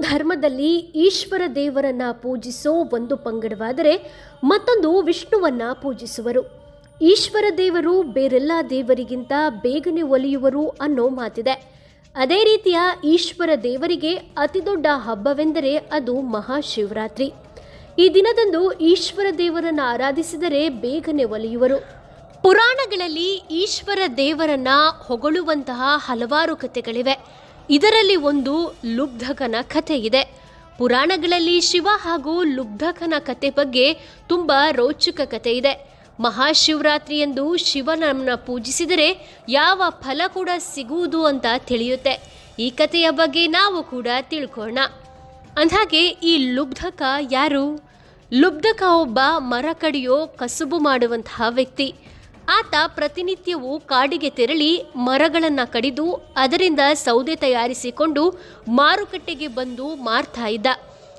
ಧರ್ಮದಲ್ಲಿ ಈಶ್ವರ ದೇವರನ್ನ ಪೂಜಿಸೋ ಒಂದು ಪಂಗಡವಾದರೆ ಮತ್ತೊಂದು ವಿಷ್ಣುವನ್ನ ಪೂಜಿಸುವರು. ಈಶ್ವರ ದೇವರು ಬೇರೆಲ್ಲ ದೇವರಿಗಿಂತ ಬೇಗನೆ ಒಲಿಯುವರು ಅನ್ನೋ ಮಾತಿದೆ. ಅದೇ ರೀತಿಯ ಈಶ್ವರ ದೇವರಿಗೆ ಅತಿದೊಡ್ಡ ಹಬ್ಬವೆಂದರೆ ಅದು ಮಹಾಶಿವರಾತ್ರಿ. ಈ ದಿನದಂದು ಈಶ್ವರ ದೇವರನ್ನ ಆರಾಧಿಸಿದರೆ ಬೇಗನೆ ಒಲಿಯುವರು. ಪುರಾಣಗಳಲ್ಲಿ ಈಶ್ವರ ದೇವರನ್ನ ಹೊಗಳುವಂತಹ ಹಲವಾರು ಕಥೆಗಳಿವೆ. ಇದರಲ್ಲಿ ಒಂದು ಲುಬ್ಧಕನ ಕಥೆ ಇದೆ. ಪುರಾಣಗಳಲ್ಲಿ ಶಿವ ಹಾಗೂ ಲುಬ್ಧಕನ ಕತೆ ಬಗ್ಗೆ ತುಂಬ ರೋಚಕ ಕಥೆ ಇದೆ. ಮಹಾಶಿವರಾತ್ರಿಯಂದು ಶಿವನನ್ನ ಪೂಜಿಸಿದರೆ ಯಾವ ಫಲ ಕೂಡ ಸಿಗುವುದು ಅಂತ ತಿಳಿಯುತ್ತೆ. ಈ ಕಥೆಯ ಬಗ್ಗೆ ನಾವು ಕೂಡ ತಿಳ್ಕೋಣ ಅಂದಹಾಗೆ ಈ ಲುಬ್ಧಕ ಯಾರು? ಲುಬ್ಧಕ ಒಬ್ಬ ಮರ ಕಡಿಯೋ ಕಸುಬು ಮಾಡುವಂತಹ ವ್ಯಕ್ತಿ. ಆತ ಪ್ರತಿನಿತ್ಯವೂ ಕಾಡಿಗೆ ತೆರಳಿ ಮರಗಳನ್ನು ಕಡಿದು ಅದರಿಂದ ಸೌದೆ ತಯಾರಿಸಿಕೊಂಡು ಮಾರುಕಟ್ಟೆಗೆ ಬಂದು ಮಾರ್ತಾ ಇದ್ದ.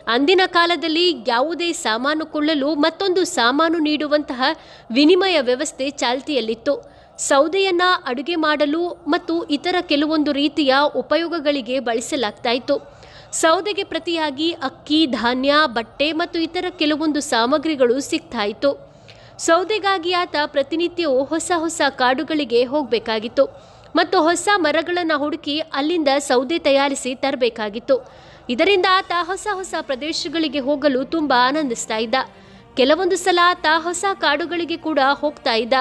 ಅಂದಿನ ಕಾಲದಲ್ಲಿ ಯಾವುದೇ ಸಾಮಾನು ಕೊಳ್ಳಲು ಮತ್ತೊಂದು ಸಾಮಾನು ನೀಡುವಂತಹ ವಿನಿಮಯ ವ್ಯವಸ್ಥೆ ಚಾಲ್ತಿಯಲ್ಲಿತ್ತು. ಸೌದೆಯನ್ನ ಅಡುಗೆ ಮಾಡಲು ಮತ್ತು ಇತರ ಕೆಲವೊಂದು ರೀತಿಯ ಉಪಯೋಗಗಳಿಗೆ ಬಳಸಲಾಗ್ತಾ ಇತ್ತು. ಸೌದೆಗೆ ಪ್ರತಿಯಾಗಿ ಅಕ್ಕಿ, ಧಾನ್ಯ, ಬಟ್ಟೆ ಮತ್ತು ಇತರ ಕೆಲವೊಂದು ಸಾಮಗ್ರಿಗಳು ಸಿಗ್ತಾ ಇತ್ತು. ಸೌದೆಗಾಗಿ ಆತ ಪ್ರತಿನಿತ್ಯವೂ ಹೊಸ ಹೊಸ ಕಾಡುಗಳಿಗೆ ಹೋಗಬೇಕಾಗಿತ್ತು ಮತ್ತು ಹೊಸ ಮರಗಳನ್ನು ಹುಡುಕಿ ಅಲ್ಲಿಂದ ಸೌದೆ ತಯಾರಿಸಿ ತರಬೇಕಾಗಿತ್ತು. ಇದರಿಂದ ಆತ ಹೊಸ ಹೊಸ ಪ್ರದೇಶಗಳಿಗೆ ಹೋಗಲು ತುಂಬ ಆನಂದಿಸ್ತಾ ಇದ್ದ. ಕೆಲವೊಂದು ಸಲ ಆತ ಹೊಸ ಕಾಡುಗಳಿಗೆ ಕೂಡ ಹೋಗ್ತಾ ಇದ್ದ.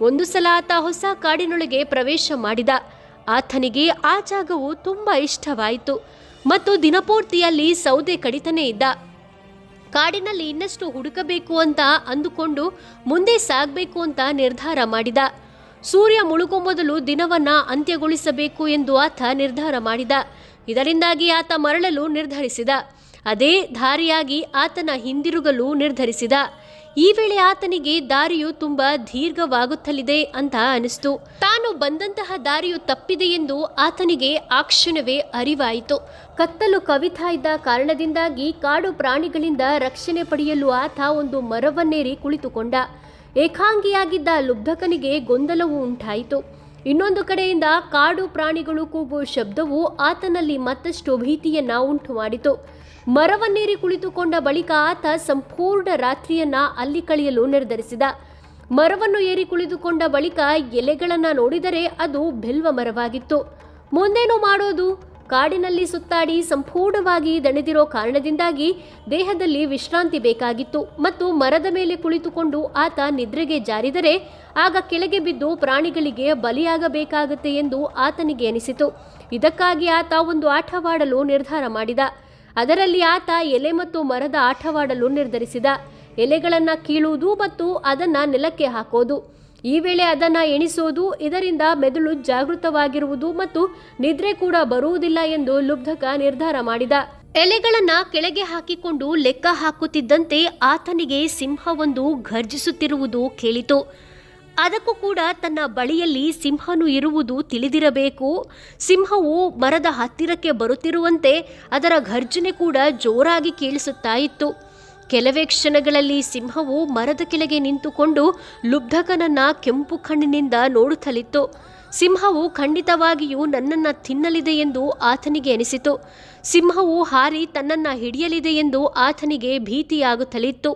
ಒಂದು ಸಲ ಆತ ಹೊಸ ಕಾಡಿನೊಳಗೆ ಪ್ರವೇಶ ಮಾಡಿದ. ಆತನಿಗೆ ಆ ಜಾಗವು ತುಂಬ ಇಷ್ಟವಾಯಿತು. ಮತ್ತು ದಿನಪೂರ್ತಿಯಲ್ಲಿ ಸೌದೆ ಕಡಿತನೇ ಇದ್ದ. ಕಾಡಿನಲ್ಲಿ ಇನ್ನಷ್ಟು ಹುಡುಕಬೇಕು ಅಂತ ಅಂದುಕೊಂಡು ಮುಂದೆ ಸಾಗಬೇಕು ಅಂತ ನಿರ್ಧಾರ ಮಾಡಿದ. ಸೂರ್ಯ ಮುಳುಗೋ ಮೊದಲು ದಿನವನ್ನ ಅಂತ್ಯಗೊಳಿಸಬೇಕು ಎಂದು ಆತ ನಿರ್ಧಾರ ಮಾಡಿದ. ಇದರಿಂದಾಗಿ ಆತ ಮರಳಲು ನಿರ್ಧರಿಸಿದ. ಅದೇ ದಾರಿಯಾಗಿ ಆತನ ಹಿಂದಿರುಗಲು ನಿರ್ಧರಿಸಿದ. ಈ ವೇಳೆ ಆತನಿಗೆ ದಾರಿಯು ತುಂಬಾ ದೀರ್ಘವಾಗುತ್ತಲಿದೆ ಅಂತ ಅನಿಸ್ತು. ತಾನು ಬಂದಂತಹ ದಾರಿಯು ತಪ್ಪಿದೆ ಎಂದು ಆತನಿಗೆ ಆ ಕ್ಷಣವೇ ಅರಿವಾಯಿತು. ಕತ್ತಲು ಕವಿತಾ ಇದ್ದ ಕಾರಣದಿಂದಾಗಿ ಕಾಡು ಪ್ರಾಣಿಗಳಿಂದ ರಕ್ಷಣೆ ಪಡೆಯಲು ಆತ ಒಂದು ಮರವನ್ನೇರಿ ಕುಳಿತುಕೊಂಡ. ಏಕಾಂಗಿಯಾಗಿದ್ದ ಲುಬ್ಧಕನಿಗೆ ಗೊಂದಲವು ಉಂಟಾಯಿತು. ಇನ್ನೊಂದು ಕಡೆಯಿಂದ ಕಾಡು ಪ್ರಾಣಿಗಳು ಕೂಗುವ ಶಬ್ದವು ಆತನಲ್ಲಿ ಮತ್ತಷ್ಟು ಭೀತಿಯನ್ನ ಉಂಟು ಮಾಡಿತು ಮರವನ್ನೇರಿ ಕುಳಿತುಕೊಂಡ ಬಳಿಕ ಆತ ಸಂಪೂರ್ಣ ರಾತ್ರಿಯನ್ನ ಅಲ್ಲಿ ಕಳೆಯಲು ನಿರ್ಧರಿಸಿದ. ಮರವನ್ನು ಏರಿ ಕುಳಿತುಕೊಂಡ ಬಳಿಕ ಎಲೆಗಳನ್ನ ನೋಡಿದರೆ ಅದು ಬೆಲ್ವ ಮರವಾಗಿತ್ತು. ಮುಂದೇನು ಮಾಡೋದು? ಕಾಡಿನಲ್ಲಿ ಸುತ್ತಾಡಿ ಸಂಪೂರ್ಣವಾಗಿ ದಣಿದಿರೋ ಕಾರಣದಿಂದಾಗಿ ದೇಹದಲ್ಲಿ ವಿಶ್ರಾಂತಿ ಬೇಕಾಗಿತ್ತು ಮತ್ತು ಮರದ ಮೇಲೆ ಕುಳಿತುಕೊಂಡು ಆತ ನಿದ್ರೆಗೆ ಜಾರಿದರೆ ಆಗ ಕೆಳಗೆ ಬಿದ್ದು ಪ್ರಾಣಿಗಳಿಗೆ ಬಲಿಯಾಗಬೇಕಾಗುತ್ತೆ ಎಂದು ಆತನಿಗೆ ಅನಿಸಿತು. ಇದಕ್ಕಾಗಿ ಆತ ಒಂದು ಆಟವಾಡಲು ನಿರ್ಧಾರ ಮಾಡಿದ. ಅದರಲ್ಲಿ ಆತ ಎಲೆ ಮತ್ತು ಮರದ ಆಟವಾಡಲು ನಿರ್ಧರಿಸಿದ. ಎಲೆಗಳನ್ನು ಕೀಳುವುದು ಮತ್ತು ಅದನ್ನು ನೆಲಕ್ಕೆ ಹಾಕೋದು. ಈ ವೇಳೆ ಅದನ್ನ ಎಣಿಸುವುದು ಇದರಿಂದ ಮೆದುಳು ಜಾಗೃತವಾಗಿರುವುದು ಮತ್ತು ನಿದ್ರೆ ಕೂಡ ಬರುವುದಿಲ್ಲ ಎಂದು ಲುಬ್ಧಕ ನಿರ್ಧಾರ ಮಾಡಿದ. ಎಲೆಗಳನ್ನ ಕೆಳಗೆ ಹಾಕಿಕೊಂಡು ಲೆಕ್ಕ ಹಾಕುತ್ತಿದ್ದಂತೆ ಆತನಿಗೆ ಸಿಂಹವೊಂದು ಘರ್ಜಿಸುತ್ತಿರುವುದು ಕೇಳಿತು. ಅದಕ್ಕೂ ಕೂಡ ತನ್ನ ಬಳಿಯಲ್ಲಿ ಸಿಂಹನು ಇರುವುದು ತಿಳಿದಿರಬೇಕು. ಸಿಂಹವು ಮರದ ಹತ್ತಿರಕ್ಕೆ ಬರುತ್ತಿರುವಂತೆ ಅದರ ಘರ್ಜನೆ ಕೂಡ ಜೋರಾಗಿ ಕೇಳಿಸುತ್ತಾ ಇತ್ತು. ಕೆಲವೇ ಕ್ಷಣಗಳಲ್ಲಿ ಸಿಂಹವು ಮರದ ಕೆಳಗೆ ನಿಂತುಕೊಂಡು ಲುಬ್ಧಕನನ್ನ ಕೆಂಪು ಕಣ್ಣಿನಿಂದ ನೋಡುತ್ತಲಿತ್ತು. ಸಿಂಹವು ಖಂಡಿತವಾಗಿಯೂ ನನ್ನನ್ನ ತಿನ್ನಲಿದೆ ಎಂದು ಆತನಿಗೆ ಅನಿಸಿತು. ಸಿಂಹವು ಹಾರಿ ತನ್ನನ್ನ ಹಿಡಿಯಲಿದೆ ಎಂದು ಆತನಿಗೆ ಭೀತಿಯಾಗುತ್ತಲಿತ್ತು.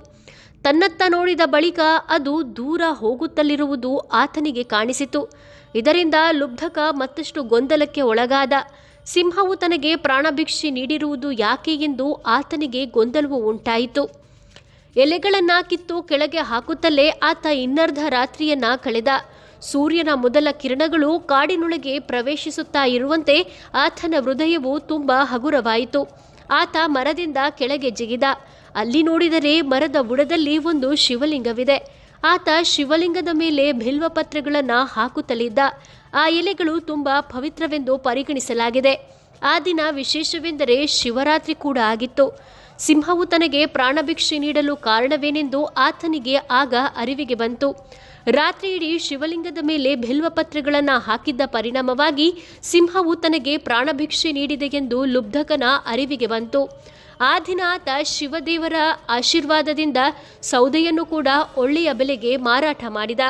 ತನ್ನತ್ತ ನೋಡಿದ ಬಳಿಕ ಅದು ದೂರ ಹೋಗುತ್ತಲಿರುವುದು ಆತನಿಗೆ ಕಾಣಿಸಿತು. ಇದರಿಂದ ಲುಬ್ಧಕ ಮತ್ತಷ್ಟು ಗೊಂದಲಕ್ಕೆ ಒಳಗಾದ. ಸಿಂಹವು ತನಗೆ ಪ್ರಾಣಭಿಕ್ಷೆ ನೀಡಿರುವುದು ಯಾಕೆ ಎಂದು ಆತನಿಗೆ ಗೊಂದಲವು ಉಂಟಾಯಿತು. ಎಲೆಗಳನ್ನ ಕಿತ್ತು ಕೆಳಗೆ ಹಾಕುತ್ತಲೇ ಆತ ಇನ್ನರ್ಧ ರಾತ್ರಿಯನ್ನ ಕಳೆದ. ಸೂರ್ಯನ ಮೊದಲ ಕಿರಣಗಳು ಕಾಡಿನೊಳಗೆ ಪ್ರವೇಶಿಸುತ್ತಾ ಇರುವಂತೆ ಆತನ ಹೃದಯವು ತುಂಬ ಹಗುರವಾಯಿತು. ಆತ ಮರದಿಂದ ಕೆಳಗೆ ಜಿಗಿದ. ಅಲ್ಲಿ ನೋಡಿದರೆ ಮರದ ಬುಡದಲ್ಲಿ ಒಂದು ಶಿವಲಿಂಗವಿದೆ. ಆತ ಶಿವಲಿಂಗದ ಮೇಲೆ ಬಿಲ್ವಪತ್ರೆಗಳನ್ನು ಹಾಕುತ್ತಲಿದ್ದ. ಆ ಎಲೆಗಳು ತುಂಬ ಪವಿತ್ರವೆಂದು ಪರಿಗಣಿಸಲಾಗಿದೆ. ಆ ದಿನ ವಿಶೇಷವೆಂದರೆ ಶಿವರಾತ್ರಿ ಕೂಡ ಆಗಿತ್ತು. ಸಿಂಹವು ತನಗೆ ಪ್ರಾಣಭಿಕ್ಷೆ ನೀಡಲು ಕಾರಣವೇನೆಂದು ಆತನಿಗೆ ಆಗ ಅರಿವಿಗೆ ಬಂತು. ರಾತ್ರಿಯಿಡೀ ಶಿವಲಿಂಗದ ಮೇಲೆ ಬಿಲ್ವಪತ್ರೆಗಳನ್ನು ಹಾಕಿದ್ದ ಪರಿಣಾಮವಾಗಿ ಸಿಂಹವು ತನಗೆ ಪ್ರಾಣಭಿಕ್ಷೆ ನೀಡಿದೆ ಎಂದು ಲುಬ್ಧಕನ ಅರಿವಿಗೆ ಬಂತು. ಆ ದಿನ ಆತ ಶಿವದೇವರ ಆಶೀರ್ವಾದದಿಂದ ಸೌದೆಯನ್ನು ಕೂಡ ಒಳ್ಳೆಯ ಬೆಲೆಗೆ ಮಾರಾಟ ಮಾಡಿದ.